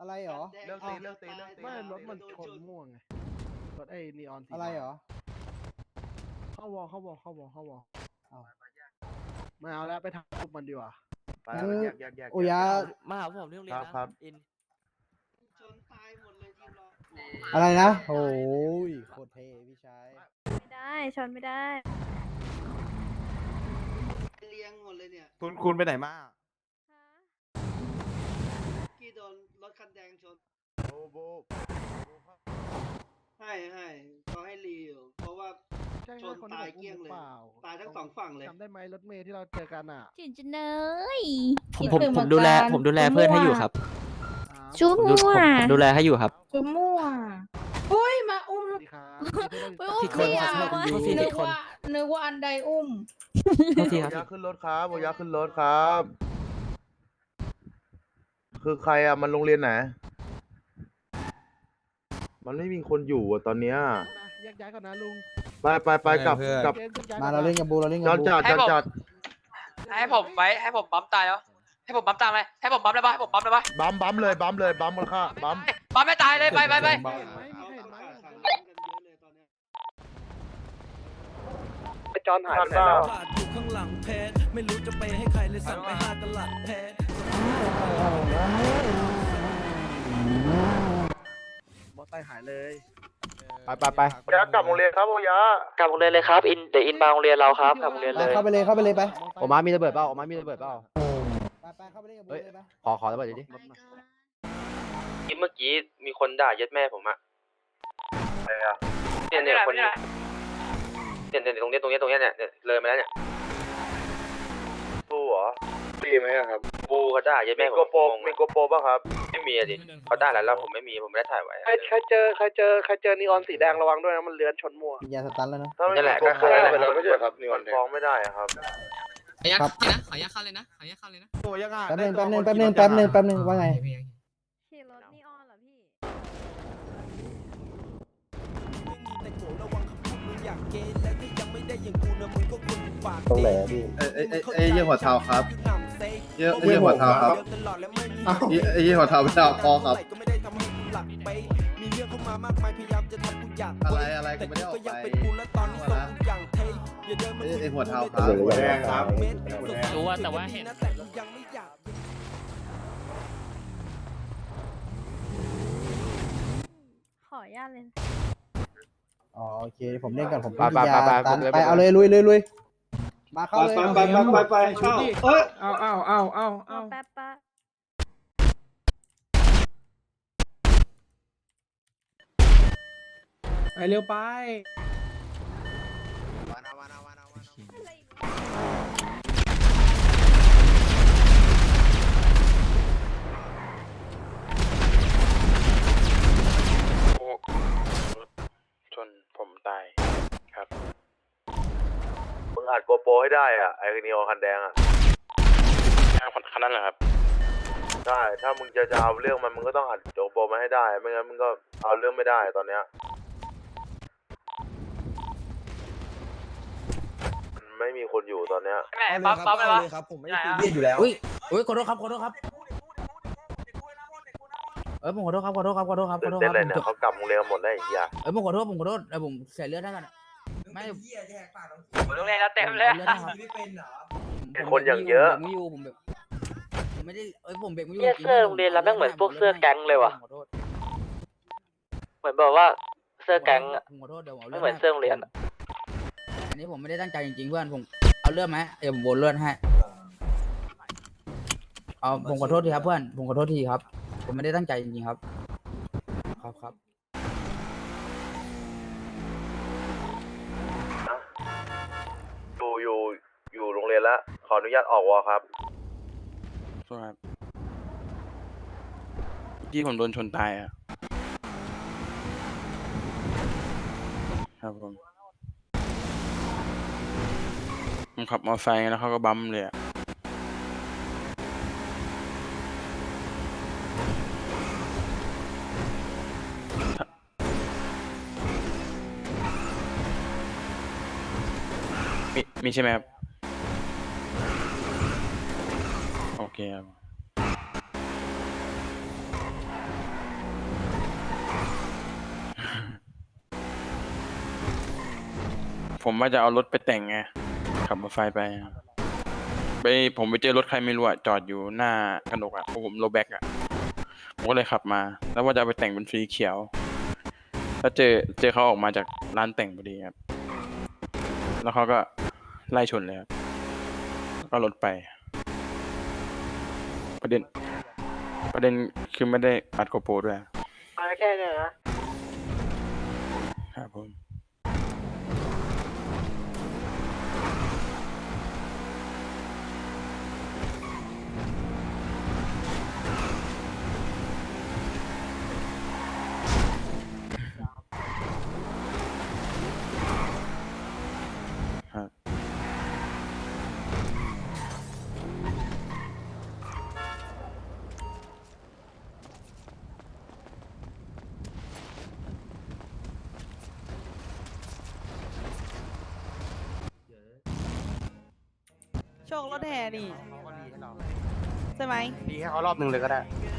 อนเลยอะไรเหรอ เลิกตีเลิกตีเลิกตี ไม่รถมันชนม่วงไงรถไอ้นีออนสีอะไรเหรอ เข้าวอลเข้าวอลเข้าวอลเข้าวอลเอาไม่เอาแล้วไปทำรูปมันดีกว่าไปเออแยกแยกแยกโอ้ยะมาหาผมที่โรงเรียนครับนะครับ อินชนตายหมดเลยทีมเราอะไรนะโอ้ยโคตรเท่พี่ชายไม่ได้ชนไม่ได้ เลี้ยงหมดเลยเนี่ย คุณคุณไปไหนมา กี่โดนรถคันแดงชนโบโบให้ให้เขาให้รีอยู่เพราะว่า ใช่ชใช่นคนที่ตายผมเกลี้ยงอุ้มหเลยรือเปล่าตายทั้งสองฝั่งเลย จำได้ไหมรถเมย์ที่เราเจอกันอะจินจะเนยผมผมผมดูแลผมดูแลเพื่อนให้อยู่ครับอ้าวจุ๊บผมดูมั่วผมผมดูแลให้อยู่ครับ จุมั่วอุ้ยมาอุ้มสวัสดีครับยินดีไม่ที่ได้อุ้รู้มจักเสี่ยโทษทีนึผิกดคน ว่านึกว่าอันใดอุ้ม โทษทีโบครับยาขึ้นรถครับโบยาขึ้นรถครับ คือใครอะ มันโรงเรียนไหน มันไม่มีคนอยู่อะตอนเนี้ย แยกย้ายก่อนนะลุงไปไปไปกลับกลับเกมแยกย้ายมาก่อนเรานะเล่นกับบูเราเล่นจกัอบนบูจัดจอนจัดให้ผมไว้ให้ผมปั๊มตายแล้วให้ผมปั๊มตามเลยให้ผมปั๊มได้ปะให้ผมปั๊มได้ปะบัมบัมเลยบัมเลยบัมมันค่าบัมปั๊มไม่ตายเลยไปไปไปเห็นไหมมีเขาใครเห็นเขาไหมขาดขันเล่นกันเยอะเลยตอนเนี้ยจอนหายไปไหนแล้ว ขาดอยู่ข้างหลังเพจไม่รู้จะไปให้ใครเลยสั่งไปห้ากะลัดเพจ บอสไตหายเลย ไปไปไปยากลับโรงเรียนครับโบยากลับโรงเรียนเลยครับ อินเดี๋ยวอินมาโรงเรียนเราครับ กลับโรงเรียนเลย เข้าไปเลยเข้าไปเลยไปโอมามีระเบิดเปล่าโอมามีระเบิดเปล่าไปไปเข้าไปเล่นกับบูเฮ้ยเลยไปขอขอระเบิดดิเมื่อกี้มีคนด่าย็ดแม่ผมอะอะไรอะเนี่ยเนี่ยคนเนี่ยเนี่ยตรงเนี้ยตรงเนี้ยตรงเนี้ยเนี่ยเนี่ยเลยมาแล้วเนี่ยตู้เหรอ ตีไหมอะครับบูเขาด่าเย็ดมีแม่ผมโกโปรงงมีโกโปรป่ะครับ ไม่มีอะดิเขาด่าแล้วแล้วผมไม่มีผมไม่ได้ถ่ายไว้อะ ใครใครเจอใครเจอใครเจอนีออนสีแดงระวังด้วยนะมันเลื้อนชนมั่ววิญญาณสตันแล้วนะ ถ้าไม่นั่นแหมีละโกก็โปรคือนั่นแหละ มันไม่ใช่ครับมันฟ้องไม่ได้อะครับ ขออนุญาตครับนะ ขออนุญาตเข้าเลยนะ ขออนุญาตเข้าเลยนะโอ้ยังไงแป๊บนึงแป๊บนึงแป๊บนึงแป๊บนึงแป๊บนึงว่าไงขี่รถนีออนเหรอพี่แต่โกระวังคำพูดมึงอยากเกย์และถ้ายังไม่ได้อย่างกูนะมึงก็ควรปากตรงไหนอะพี่ เอ้ยเอ้ยเอ้ยเยี่ยหัวเท้าครับ เยี่ยเยี่ยหัวเท้าครับเยี่ยเยี่ยหัวเท้าไม่ได้คอครับก็ไม่ได้ทำให้กูหลักไปมีเรื่องเข้ามามากมายพยายามจะทำกูอยากอะไรอะไรกูไม่ได้ออกไปยังเป็นกูและตอนนี้ทรงกูอย่างเท่อย่าเดินมาคุยหัวเท้าครับ แดงครับรู้ว่าแต่ว่าเห็นแต่กูยังไม่อยากขออนุญาตเลย อ๋อโอเคผมเล่นกันผมไปเป็นไปวิญญาณไปสตันไปไปเอาเลยลุยลุยลุย มาเข้าไปเลยไปไปไปไปเข้าเอ้ยเอาเอาเอาเอารอแป๊บปะไปเร็วไป โกโปรให้ได้อะไอ้นีโอคันแดงอะคันนั้นเหรอครับ ใช่ถ้ามึงจะจะเอาเรื่องมันมึงก็ต้องอัดโกโปรมาให้ได้ ไม่งั้นมึงก็เอาเรื่องไม่ได้ตอนเนี้ยมันไม่มีคนอยู่ตอนเนี้ยแม่ปั๊มปั๊มเลยวะ ครับผมไม่ไหนได้อะซีเรียสอยู่แล้ว อุ้ยอุ้ยขอโทษครับขอโทษครับ เออผมขอโทษครับขอโทษครับขอโทษครับขอตื่นโทษครับเต้นเลยเนี่ยเขากลับโรงเรียนกันหมดแล้วไอ้เหี้ย เออผมขอโทษผมขอโทษเออผมเสียเลือดได้กันอะ ไม่ผมโรงเรียนแล้วเต็มเลยเลือดได้ครับเป็นคนอย่างเยอะ ผมไม่อยู่ผมแบบผมไม่ได้เอ้ยผมเบรกไม่อยู่เหี้ยจงๆเสื้อโรงเรียนเราแม่งเหมือนพวกเสื้อแก๊งเลยว่ะขอโทษเหมือนบอกว่าเสื้อแก๊งอะ ผมขอโทษเดี๋ยวผมาไม่เหมือนเสื้อโรงเรียนอะ อันนี้ผมไม่ได้ตั้งใจจริงๆเพื่อนผมเอาเลือดไหมเดี๋ยวผมโวนเลือดให้เอาผมขอโทษทีครับเพื่อนผมขอโทษทีครับ ผมไม่ได้ตั้งใจจริงๆครับ ครับครับ อยู่อยู่โรงเรียนละขออนุญาตออกวอครับครับที่ผมโดนชนตายอะครับผมผมขับมอเตอร์ไซค์แล้วเขาก็บัมเลยอะ มีใช่ไหมครับ โอเคครับ ผมว่าจะเอารถไปแต่งไง ขับมอเตอร์ไซค์ไปไปผมไปเจอรถใครไม่รู้อะจอดอยู่หน้ากระนกอะะผมโลแบกอะผมก็เลยขับมา แล้วว่าจะไปแต่งเป็นสีเขียว แล้วเจอเจอเขาออกมาจากร้านแต่งพอดีครับ แล้วเขาก็ ไล่ชนเลยครับก็รถไป ประเด็น ประเด็นคือไม่ได้อัดโกโปรด้วย มาแค่เนี้ยนะ โชครถแห่นี่ใช่ไหม ดีให้เขารอบหนึ่งเลยก็ได้เ